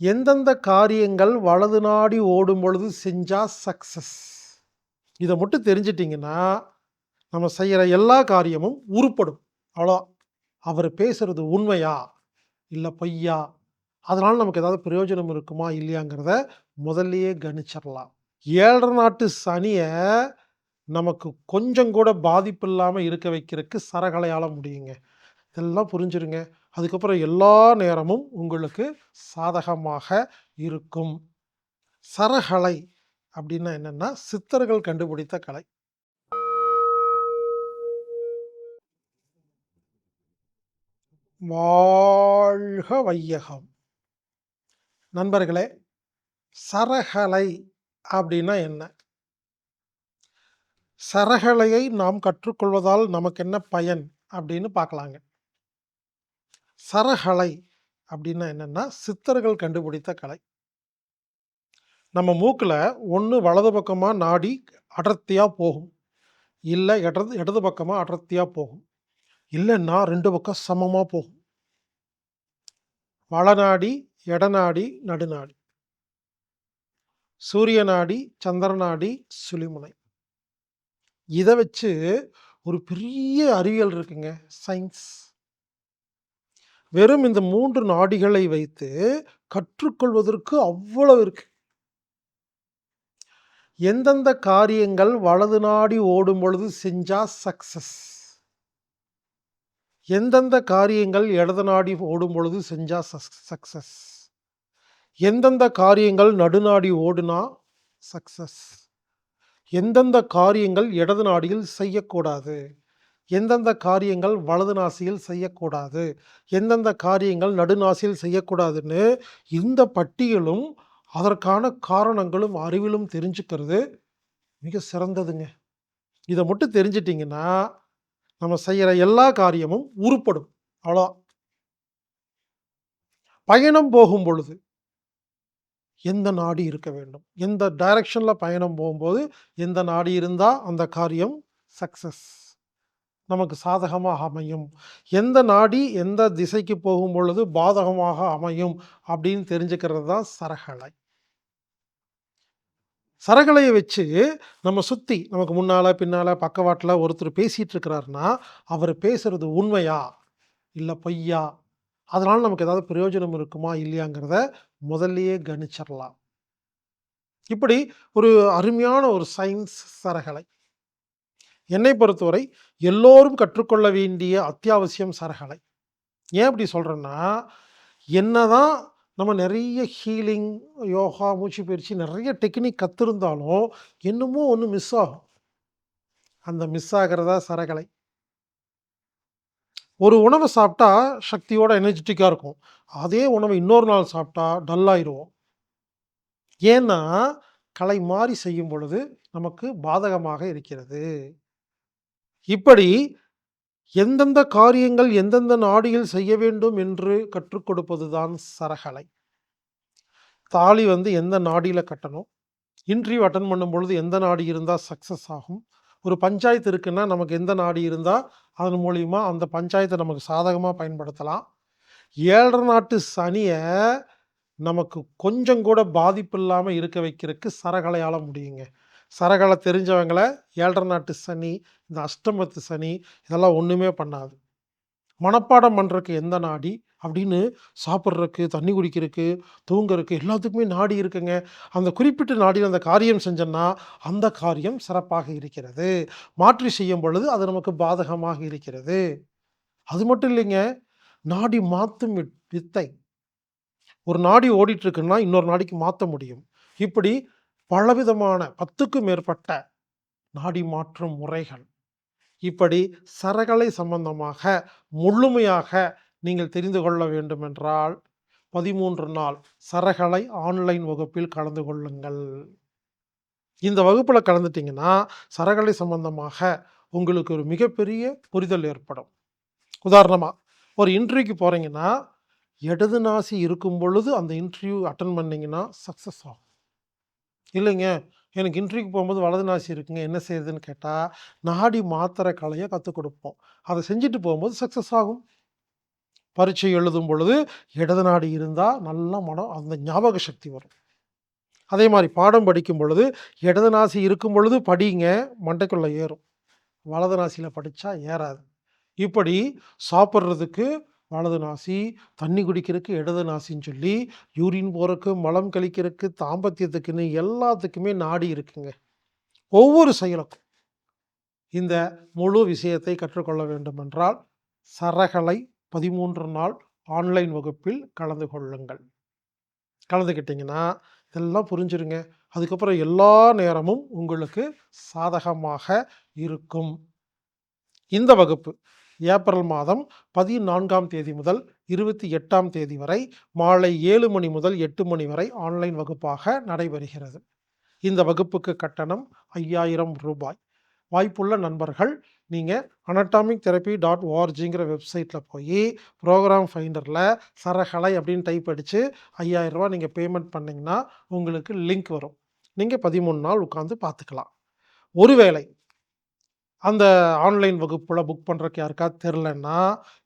எந்தெந்த காரியங்கள் வலது நாடி ஓடும் பொழுது செஞ்சால் சக்சஸ் இதை மட்டும் தெரிஞ்சிட்டிங்கன்னா நம்ம செய்கிற எல்லா காரியமும் உருப்படும். அவ்வளோ. அவர் பேசுறது உண்மையா? இல்லை பொய்யா? அதனால் நமக்கு ஏதாவது பிரயோஜனம் இருக்குமா இல்லையாங்கிறத முதல்லையே கணிச்சிடலாம். ஏழரை நாட்டு சனியை நமக்கு கொஞ்சம் கூட பாதிப்பு இல்லாமல் இருக்க வைக்கிறதுக்கு சரகலையால் முடியுங்க. எல்லாம் புரிஞ்சிருங்க. அதுக்கப்புறம் எல்லா நேரமும் உங்களுக்கு சாதகமாக இருக்கும். சரகலை அப்படின்னா என்னென்னா சித்தர்கள் கண்டுபிடித்த கலை. வாழ்க வையகம். நண்பர்களே சரகலை அப்படின்னா என்ன? சரகலையை நாம் கற்றுக்கொள்வதால் நமக்கு என்ன பயன் அப்படின்னு பார்க்கலாங்க. சரகலை அப்படின்னா என்னென்னா சித்தர்கள் கண்டுபிடித்த கலை. நம்ம மூக்கில் ஒன்று வலது பக்கமாக நாடி அடர்த்தியாக போகும். இல்லை இடது இடது பக்கமாக அடர்த்தியாக போகும். இல்லைன்னா ரெண்டு பக்கம் சமமாக போகும். வளநாடி எடநாடி நடுநாடி சூரிய நாடி சந்திர நாடி சுழிமுனை. இதை வச்சு ஒரு பெரிய அறிவியல் இருக்குங்க. சயின்ஸ். வெறும் இந்த மூன்று நாடிகளை வைத்து கற்றுக்கொள்வதற்கு அவ்வளவு இருக்கு. எந்தெந்த காரியங்கள் வலது நாடி ஓடும் பொழுது செஞ்சா சக்சஸ் எந்தெந்த காரியங்கள் இடது நாடி ஓடும் பொழுது செஞ்சா சக்சஸ் எந்தெந்த காரியங்கள் நடுநாடி ஓடுனா சக்சஸ் எந்தெந்த காரியங்கள் இடது நாடியில் செய்யக்கூடாது? எந்தெந்த காரியங்கள் வலது நாசியில் செய்யக்கூடாது எந்தெந்த காரியங்கள் நடுநாசியில் செய்யக்கூடாதுன்னு இந்த பட்டியலும் அதற்கான காரணங்களும் அறிவிலும் தெரிஞ்சுக்கிறது. மிக சிறந்ததுங்க. இதை மட்டும் தெரிஞ்சிட்டிங்கன்னா நம்ம செய்கிற எல்லா காரியமும் உருப்படும். அவ்வளோ பயணம் போகும் பொழுது எந்த நாடி இருக்க வேண்டும்? எந்த டைரக்ஷனில் பயணம் போகும்போது எந்த நாடி இருந்தால் அந்த காரியம் சக்ஸஸ் நமக்கு சாதகமாக அமையும். எந்த நாடி எந்த திசைக்கு போகும் பொழுது பாதகமாக அமையும் அப்படின்னு தெரிஞ்சுக்கிறது தான் சரகலை. சரகலையை வச்சு நம்ம சுற்றி நமக்கு முன்னால் பின்னால் பக்கவாட்டில் ஒருத்தர் பேசிகிட்டு இருக்கிறாருன்னா அவர் பேசுகிறது உண்மையா? இல்லை பொய்யா? அதனால் நமக்கு ஏதாவது பிரயோஜனம் இருக்குமா? இல்லையாங்கிறத முதல்லையே கணிச்சிடலாம் இப்படி ஒரு அருமையான ஒரு சயின்ஸ் சரகலை. என்னை பொறுத்தவரை எல்லோரும் கற்றுக்கொள்ள வேண்டிய அத்தியாவசியம் சரகலை. ஏன் அப்படி சொல்கிறேன்னா என்ன தான் நம்ம நிறைய ஹீலிங் யோகா மூச்சு பயிற்சி நிறைய டெக்னிக் கற்றுருந்தாலும் என்னமோ ஒன்று மிஸ் ஆகும். அந்த மிஸ் ஆகிறதா சரகலை. ஒரு உணவை சாப்பிட்டா சக்தியோட எனர்ஜெட்டிக்காக இருக்கும். அதே உணவை இன்னொரு நாள் சாப்பிட்டா டல்லாயிடுவோம் ஏன்னா கலை மாறி செய்யும் பொழுது நமக்கு பாதகமாக இருக்கிறது. இப்படி எந்தெந்த காரியங்கள் எந்தெந்த நாடியில் செய்ய வேண்டும் என்று கற்றுக் கொடுப்பதுதான் சரகலை. தாலி வந்து எந்த நாடியில் கட்டணும்? இன்டர்வியூ அட்டன் பண்ணும் பொழுது எந்த நாடி இருந்தால் சக்ஸஸ் ஆகும்? ஒரு பஞ்சாயத்து இருக்குன்னா நமக்கு எந்த நாடி இருந்தால் அதன் மூலிமா அந்த பஞ்சாயத்தை நமக்கு சாதகமாக பயன்படுத்தலாம். ஏழரை நாட்டு சனியை நமக்கு கொஞ்சம் கூட பாதிப்பு இல்லாமல் இருக்க வைக்கிறதுக்கு சரகலையால் முடியுங்க. சரகலை தெரிஞ்சவங்கள ஏழரை நாட்டு சனி இந்த அஷ்டமத்து சனி இதெல்லாம் ஒன்றுமே பண்ணாது. மனப்பாடம் பண்ணுறதுக்கு எந்த நாடி? அப்படின்னு சாப்பிட்றதுக்கு தண்ணி குடிக்கிறதுக்கு தூங்குறதுக்கு எல்லாத்துக்குமே நாடி இருக்குங்க. அந்த குறிப்பிட்ட நாடியில் அந்த காரியம் செஞ்சோன்னா அந்த காரியம் சிறப்பாக இருக்கிறது. மாற்றி செய்யும் பொழுது அது நமக்கு பாதகமாக இருக்கிறது. அது மட்டும் இல்லைங்க நாடி மாற்றும் வித்தை. ஒரு நாடி ஓடிட்டுருக்குன்னா இன்னொரு நாடிக்கு மாற்ற முடியும். இப்படி பலவிதமான பத்துக்கும் மேற்பட்ட நாடி மாற்றும் முறைகள். இப்படி சரகலை சம்பந்தமாக முழுமையாக நீங்கள் தெரிந்து கொள்ள வேண்டுமென்றால் பதிமூன்று நாள் சரகலை ஆன்லைன் வகுப்பில் கலந்து கொள்ளுங்கள். இந்த வகுப்பில் கலந்துட்டிங்கன்னா சரகலை சம்பந்தமாக உங்களுக்கு ஒரு மிகப்பெரிய புரிதல் ஏற்படும். உதாரணமாக ஒரு இன்டர்வியூக்கு போகிறீங்கன்னா இடது நாசி இருக்கும் பொழுது அந்த இன்டர்வியூ அட்டன் பண்ணிங்கன்னா சக்ஸஸ் ஆகும். இல்லைங்க எனக்கு இன்ட்ரிக்கு போகும்போது வலது நாசி இருக்குங்க என்ன செய்யுதுன்னு கேட்டால் நாடி மாத்திரை கலையை கற்றுக் கொடுப்போம் அதை செஞ்சுட்டு போகும்போது சக்ஸஸ் ஆகும் பரீட்சை எழுதும் பொழுது இடது நாடி இருந்தால் நல்லா மனம் அந்த ஞாபக சக்தி வரும். அதே மாதிரி பாடம் படிக்கும் பொழுது இடது நாசி இருக்கும் பொழுது படிங்க, மண்டைக்குள்ளே ஏறும். வலது நாசியில் படித்தா ஏறாது. இப்படி சாப்பிட்றதுக்கு வலது நாசி, தண்ணி குடிக்கிறதுக்கு இடது நாசின்னு சொல்லி, யூரின் போறக்கு, மலம் கழிக்கிறதுக்கு தாம்பத்தியத்துக்குன்னு எல்லாத்துக்குமே நாடி இருக்குங்க. ஒவ்வொரு செயலுக்கும். இந்த முழு விஷயத்தை கற்றுக்கொள்ள வேண்டுமென்றால், சரகலை 13 நாள் ஆன்லைன் வகுப்பில் கலந்து கொள்ளுங்கள். கலந்துக்கிட்டிங்கன்னா இதெல்லாம் புரிஞ்சிருங்க. அதுக்கப்புறம் எல்லா நேரமும் உங்களுக்கு சாதகமாக இருக்கும். இந்த வகுப்பு ஏப்ரல் மாதம் 14ஆம் தேதி முதல் 28ஆம் தேதி வரை மாலை ஏழு மணி முதல் எட்டு மணி வரை ஆன்லைன் வகுப்பாக நடைபெறுகிறது. இந்த வகுப்புக்கு கட்டணம் ஐயாயிரம் ரூபாய் வாய்ப்புள்ள நண்பர்கள் நீங்கள் அனடாமிக் தெரபி டாட் ஓஆர்ஜிங்கிற வெப்சைட்டில் போய் ப்ரோக்ராம் ஃபைண்டரில் சரகலை அப்படின்னு டைப் அடித்து ரூ. 5000 நீங்க பேமெண்ட் பண்ணிங்கன்னா உங்களுக்கு லிங்க் வரும். நீங்கள் பதிமூணு நாள் உட்காந்து பார்த்துக்கலாம். ஒருவேளை அந்த ஆன்லைன் வகுப்பில் புக் பண்றதுக்கு யாருக்காவது தெரியலன்னா,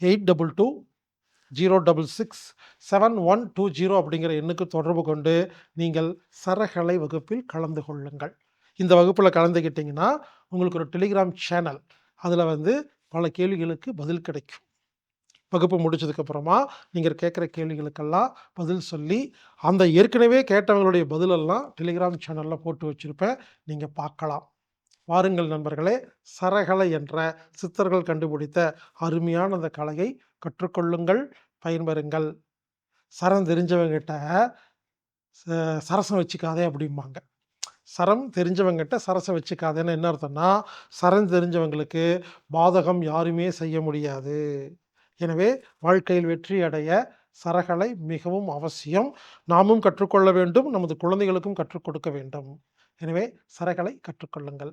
8220667120 அப்படிங்கிற எண்ணுக்கு தொடர்பு கொண்டு, நீங்கள் சரகலை வகுப்பில் கலந்து கொள்ளுங்கள். இந்த வகுப்பில் கலந்துக்கிட்டிங்கன்னா உங்களுக்கு ஒரு டெலிகிராம் சேனல். அதில் வந்து பல கேள்விகளுக்கு பதில் கிடைக்கும். வகுப்பு முடிச்சதுக்கப்புறமா நீங்கள் கேட்குற கேள்விகளுக்கெல்லாம் பதில் சொல்லி, அந்த ஏற்கனவே கேட்டவங்களுடைய பதிலெல்லாம் டெலிகிராம் சேனலில் போட்டு வச்சுருப்பேன் நீங்கள் பார்க்கலாம். வாருங்கள் நண்பர்களே! சரகலை என்ற சித்தர்கள் கண்டுபிடித்த அருமையான அந்த கலையை கற்றுக்கொள்ளுங்கள், பயன்பெறுங்கள். சரம் தெரிஞ்சவங்கிட்ட சரசம் வச்சுக்காதே அப்படிம்பாங்க. சரம் தெரிஞ்சவங்ககிட்ட சரசம் வச்சுக்காதேன்னு என்ன அர்த்தம்னா, சரம் தெரிஞ்சவங்களுக்கு பாதகம் யாருமே செய்ய முடியாது. எனவே வாழ்க்கையில் வெற்றி அடைய சரகலை மிகவும் அவசியம். நாமும் கற்றுக்கொள்ள வேண்டும். நமது குழந்தைகளுக்கும் கற்றுக் கொடுக்க வேண்டும். எனவே சரகலை கற்றுக்கொள்ளுங்கள்.